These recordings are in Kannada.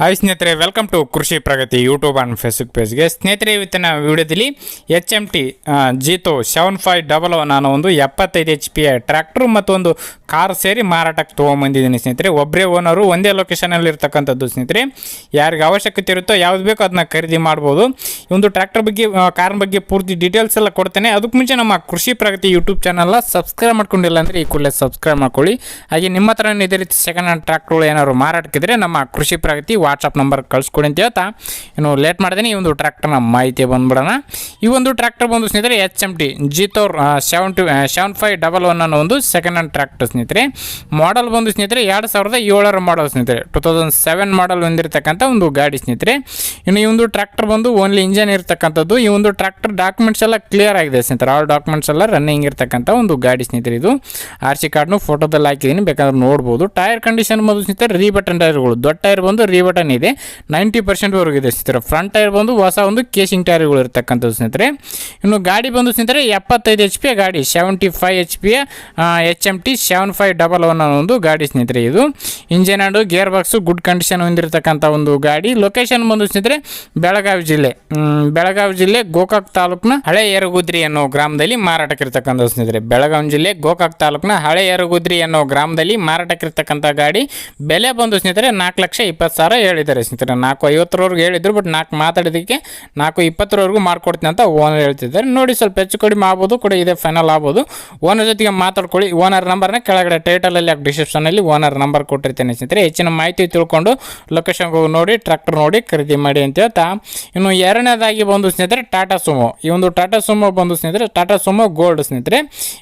ಹಾಯ್ ಸ್ನೇಹಿತರೆ welcome to Krishi Pragati YouTube and Facebook ಪೇಜ್ಗೆ ಸ್ನೇಹಿತರೆ, ಇವತ್ತಿನ ವಿಡಿಯೋದಲ್ಲಿ H M T Zetor seven five double one ಅನ್ನೋ ಒಂದು ಎಪ್ಪತ್ತೈದು ಎಚ್ ಪಿ ಟ್ರ್ಯಾಕ್ಟ್ರು ಮತ್ತು ಒಂದು ಕಾರ್ ಸೇರಿ ಮಾರಾಟಕ್ಕೆ ತೊಗೊಂಬಂದಿದ್ದೀನಿ ಸ್ನೇಹಿತರೆ. ಒಬ್ಬರೇ ಓನರು ಒಂದೇ ಲೊಕೇಶನಲ್ಲಿ ಇರ್ತಕ್ಕಂಥದ್ದು ಸ್ನೇಹಿತರೆ. ಯಾರಿಗೆ ಅವಶ್ಯಕತೆ ಇರುತ್ತೋ, ಯಾವ್ದು ಬೇಕೋ ಅದನ್ನ ಖರೀದಿ ಮಾಡ್ಬೋದು. ಒಂದು ಟ್ರ್ಯಾಕ್ಟರ್ ಬಗ್ಗೆ ಕಾರ್ ಬಗ್ಗೆ ಪೂರ್ತಿ ಡೀಟೇಲ್ಸ್ ಎಲ್ಲ ಕೊಡ್ತೇನೆ. ಅದಕ್ಕೆ ಮುಂಚೆ ನಮ್ಮ ಕೃಷಿ ಪ್ರಗತಿ ಯೂಟ್ಯೂಬ್ ಚಾನಲ್ನ ಸಬ್ಸ್ಕ್ರೈಬ್ ಮಾಡ್ಕೊಂಡಿಲ್ಲ ಅಂದರೆ ಈ ಕೂಡಲೇ ಸಬ್ಸ್ಕ್ರೈಬ್ ಮಾಡ್ಕೊಳ್ಳಿ. ಹಾಗೆ ನಿಮ್ಮ ಹತ್ರ ಇದೇ ರೀತಿ ಸೆಕೆಂಡ್ ಹ್ಯಾಂಡ್ ಟ್ರ್ಯಾಕ್ಟ್ರುಗಳು ಏನಾದ್ರು ಮಾರಾಟಕ್ಕಿದ್ರೆ ನಮ್ಮ ಕೃಷಿ ಪ್ರಗತಿ ವಾಟ್ಸಪ್ ನಂಬರ್ ಕಳಿಸ್ಕೊಡಿ ಅಂತ ಹೇಳ್ತಾ. ಇನ್ನು ಲೇಟ್ ಮಾಡ್ತೀನಿ ಈ ಒಂದು ಟ್ರ್ಯಾಕ್ಟರ್ನ ಮಾಹಿತಿ ಬಂದ್ಬಿಡೋಣ. ಈ ಒಂದು ಟ್ರ್ಯಾಕ್ಟರ್ ಬಂದು ಸ್ನೇಹಿತರೆ H M T Zetor seven two seven five double one ಅನ್ನೋ ಒಂದು ಸೆಕೆಂಡ್ ಹ್ಯಾಂಡ್ ಟ್ರ್ಯಾಕ್ಟರ್ ಸ್ನೇಹಿತರೆ. ಮಾಡಲ್ ಬಂದು ಸ್ನೇಹಿತರೆ, ಎರಡು ಸಾವಿರದ ಏಳರ ಮಾಡಲ್ ಸ್ನೇಹಿತರೆ. ಟು ತೌಸಂಡ್ ಸೆವೆನ್ ಮಾಡಲ್ ಹೊಂದಿರತಕ್ಕಂಥ ಒಂದು ಗಾಡಿ ಸ್ನೇಹಿತರೆ. ಇನ್ನು ಈ ಒಂದು ಟ್ರ್ಯಾಕ್ಟರ್ ಬಂದು ಓನ್ಲಿ ಇಂಜನ್ ಇರ್ತಕ್ಕಂಥದ್ದು. ಈ ಒಂದು ಟ್ರ್ಯಾಕ್ಟರ್ ಡಾಕ್ಯುಮೆಂಟ್ಸ್ ಎಲ್ಲ ಕ್ಲಿಯರ್ ಆಗಿದೆ ಸ್ನೇಹಿತರೆ. ಆಲ್ ಡಾಕ್ಯುಮೆಂಟ್ಸ್ ಎಲ್ಲ ರನ್ನಿಂಗ್ ಇರತಕ್ಕಂಥ ಒಂದು ಗಾಡಿ ಸ್ನೇಹಿತರೆ ಇದು. ಆರ್ ಸಿ ಕಾರ್ಡ್ನು ಫೋಟೋದಲ್ಲಿ ಹಾಕಿದ್ದೀನಿ. ಬೇಕಾದ್ರೆ ನೋಡ್ಬೋದು. ಟೈರ್ ಕಂಡೀಷನ್ ಬಂದು ಸ್ನೇಹಿತರೆ ರೀಬಟನ್ ಟೈರ್ಗಳು ದೊಡ್ಡ ಟೈರ್ ಬಂದು ರೀ ಬಟನ್ ಇದೆ. ನೈಂಟಿ ಪರ್ಸೆಂಟ್ವರೆಗೂ ಇದೆ ಸ್ನೇಹಿತರೆ. ಫ್ರಂಟ್ ಟೈರ್ ಬಂದು ಹೊಸ ಒಂದು ಕೇಸಿಂಗ್ ಟೈರ್ಗಳು ಇರ್ತಕ್ಕಂಥದ್ದು ಸ್ನೇಹಿತರೆ. ಇನ್ನು ಗಾಡಿ ಬಂದು ಸ್ನೇಹಿತರೆ, ಎಪ್ಪತ್ತೈದು ಎಚ್ ಪಿ ಗಾಡಿ seventy five H P H M T seven five double one ಅನ್ನೋ ಒಂದು ಗಾಡಿ ಸ್ನೇಹಿತರೆ ಇದು. Engine and gear box good condition ಹೊಂದಿರತಕ್ಕಂಥ ಒಂದು ಗಾಡಿ. ಲೊಕೇಶನ್ ಬಂದು ಸ್ನೇಹಿತರೆ, ಬೆಳಗಾವಿ ಜಿಲ್ಲೆ. ಬೆಳಗಾವಿ ಜಿಲ್ಲೆ ಗೋಕಾಕ್ ತಾಲೂಕಿನ ಹಳೆ ಎರಗುದ್ರಿ ಅನ್ನೋ ಗ್ರಾಮದಲ್ಲಿ ಮಾರಾಟಕ್ಕಿರ್ತಕ್ಕಂಥ ಸ್ನೇಹಿತರೆ. ಬೆಳಗಾವಿ ಜಿಲ್ಲೆ ಗೋಕಾಕ್ ತಾಲೂಕಿನ ಹಳೆ ಎರಗುದ್ರಿ ಅನ್ನೋ ಗ್ರಾಮದಲ್ಲಿ ಮಾರಾಟಕ್ಕಿರ್ತಕ್ಕಂಥ ಗಾಡಿ. ಬೆಲೆ ಬಂದು ಸ್ನೇಹಿತರೆ, ನಾಲ್ಕು ಲಕ್ಷ ಇಪ್ಪತ್ತು ಸಾವಿರ ಹೇಳಿದ್ದಾರೆ ಸ್ನೇಹಿತರೆ. ನಾಲ್ಕು ಐವತ್ತರವರೆಗೂ ಹೇಳಿದ್ರು ಬಟ್ ನಾಲ್ಕು ಮಾತಾಡಿದ್ದಕ್ಕೆ ನಾಲ್ಕು ಇಪ್ಪತ್ತರವರೆಗೂ ಮಾಡ್ಕೊಡ್ತೀನಿ ಅಂತ ಓನರ್ ಹೇಳ್ತಿದ್ದಾರೆ. ನೋಡಿ, ಸ್ವಲ್ಪ ಹೆಚ್ಚು ಕಡಿಮೆ ಆಗ್ಬೋದು, ಕೂಡ ಇದೆ ಫೈನಲ್ ಆಗ್ಬೋದು. ಓನರ್ ಜೊತೆಗೆ ಮಾತಾಡ್ಕೊಳ್ಳಿ. ಓನರ್ ನಂಬರ್ನ ಕೆಳಗಡೆ ಟೈಟಲಲ್ಲಿ ಡಿಸ್ಕ್ರಿಪ್ಷನಲ್ಲಿ ಓನರ್ ನಂಬರ್ ಕೊಟ್ಟಿರ್ತೇನೆ ಸ್ನೇಹಿತರೆ. ಹೆಚ್ಚಿನ ಮಾಹಿತಿ ತಿಳ್ಕೊಂಡು ಲೊಕೇಶನ್ಗೆ ಹೋಗಿ ನೋಡಿ ಟ್ರ್ಯಾಕ್ಟರ್ ನೋಡಿ ಖರೀದಿ ಮಾಡಿ ಅಂತ ಹೇಳ್ತಾ. ಇನ್ನು ಎರಡನೇದಾಗಿ ಬಂದು ಸ್ನೇಹಿತರೆ ಟಾಟಾ ಸುಮೋ ಈ ಒಂದು ಟಾಟಾ ಸುಮೋ ಬಂದು ಸ್ನೇಹಿತರೆ ಟಾಟಾ ಸುಮೋ ಗೋಲ್ಡ್ ಸ್ನೇಹಿತರೆ.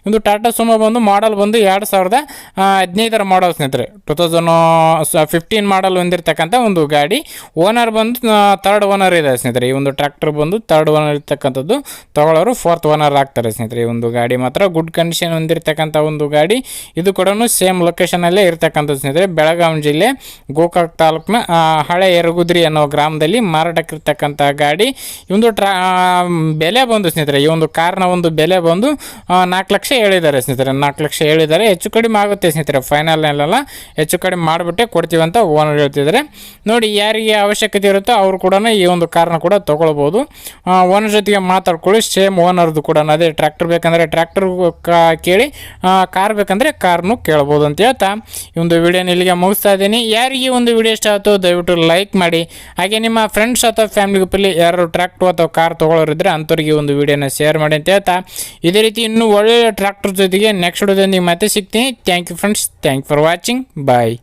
ಒಂದು ಟಾಟಾ ಸುಮೋ ಬಂದು ಮಾಡಲ್ ಬಂದು ಎರಡು ಸಾವಿರದ ಹದಿನೈದರ ಮಾಡಲ್ ಸ್ನೇಹಿತರೆ. ಟೂ ತೌಸಂಡ್ ಫಿಫ್ಟೀನ್ ಮಾಡಲ್ ಹೊಂದಿರತಕ್ಕಂಥ ಒಂದು ಗಾಡಿ. ಓನರ್ ಬಂದು ತರ್ಡ್ ಓನರ್ ಇದೆ ಸ್ನೇಹಿತರೆ. ಈ ಒಂದು ಟ್ರ್ಯಾಕ್ಟರ್ ಬಂದು ತರ್ಡ್ ಓನರ್ ಇರ್ತಕ್ಕಂಥದ್ದು. ತಗೊಳ್ಳೋರು ಫೋರ್ತ್ ಓನರ್ ಆಗ್ತಾರೆ ಸ್ನೇಹಿತರೆ. ಈ ಒಂದು ಗಾಡಿ ಮಾತ್ರ ಗುಡ್ ಕಂಡೀಷನ್ ಹೊಂದಿರತಕ್ಕಂಥ ಒಂದು ಗಾಡಿ. ಇದು ಕೂಡ ಸೇಮ್ ಲೊಕೇಶನಲ್ಲೇ ಇರ್ತಕ್ಕಂಥದ್ದು ಸ್ನೇಹಿತರೆ. ಬೆಳಗಾವಿ ಜಿಲ್ಲೆ, ಗೋಕಾಕ್ ತಾಲೂಕಿನ ಹಳೆ ಎರಗುದ್ರಿ ಅನ್ನೋ ಗ್ರಾಮದಲ್ಲಿ ಮಾರಾಟಕ್ಕಿರ್ತಕ್ಕಂಥ ಗಾಡಿ. ಈ ಒಂದು ಟ್ರಾ ಬೆಲೆ ಬಂದು ಸ್ನೇಹಿತರೆ, ಈ ಒಂದು ಕಾರ್ನ ಒಂದು ಬೆಲೆ ಬಂದು ನಾಲ್ಕು ಲಕ್ಷ ಹೇಳಿದ್ದಾರೆ ಸ್ನೇಹಿತರೆ. ನಾಲ್ಕು ಲಕ್ಷ ಹೇಳಿದ್ದಾರೆ. ಹೆಚ್ಚು ಕಡಿಮೆ ಆಗುತ್ತೆ ಸ್ನೇಹಿತರೆ. ಫೈನಲ್ನಲ್ಲೆಲ್ಲ ಹೆಚ್ಚು ಕಡಿಮೆ ಮಾಡಿಬಿಟ್ಟೆ ಕೊಡ್ತೀವಂತ ಓನರ್ ಹೇಳ್ತಿದ್ದಾರೆ. ನೋಡಿ, ಯಾರಿಗೆ ಅವಶ್ಯಕತೆ ಇರುತ್ತೋ ಅವರು ಕೂಡ ಈ ಒಂದು ಕಾರನ್ನ ಕೂಡ ತೊಗೊಳ್ಬೋದು. ಓನರ್ ಜೊತೆಗೆ ಮಾತಾಡ್ಕೊಳ್ಳಿ. ಸೇಮ್ ಓನರ್ದು ಕೂಡ ಅದೇ ಟ್ರ್ಯಾಕ್ಟರ್ ಬೇಕಂದರೆ ಟ್ರ್ಯಾಕ್ಟರ್ ಕೇಳಿ ಕಾರ್ ಬೇಕಂದರೆ ಕಾರ್ನು ಕೇಳ್ಬೋದು ಅಂತ ಹೇಳ್ತಾ. ಈ ಒಂದು ವಿಡಿಯೋನ ಇಲ್ಲಿಗೆ ಮುಗಿಸ್ತಾ ಇದ್ದೀನಿ. ಯಾರಿಗೆ ಒಂದು ವಿಡಿಯೋ ಇಷ್ಟ ಆಯಿತು ದಯವಿಟ್ಟು ಲೈಕ್ ಮಾಡಿ. ಹಾಗೆ ನಿಮ್ಮ ಫ್ರೆಂಡ್ಸ್ ಅಥವಾ ಫ್ಯಾಮಿಲಿ ಗ್ರೂಪಲ್ಲಿ ಯಾರು ಟ್ರ್ಯಾಕ್ಟರ್ ಅಥವಾ ಕಾರ್ ತೊಗೊಳ್ಳೋರಿದ್ದರೆ ಅಂಥವ್ರಿಗೆ ಒಂದು ವಿಡಿಯೋನ ಶೇರ್ ಮಾಡಿ ಅಂತ ಹೇಳ್ತಾ. ಇದೇ ರೀತಿ ಇನ್ನೂ ಒಳ್ಳೆಯ ಟ್ರ್ಯಾಕ್ಟರ್ ಜೊತೆಗೆ ನೆಕ್ಸ್ಟ್ ವಿಡಿಯೋದೊಂದಿಗೆ ಮತ್ತೆ ಸಿಗ್ತೀನಿ. Thank you friends thank for watching bye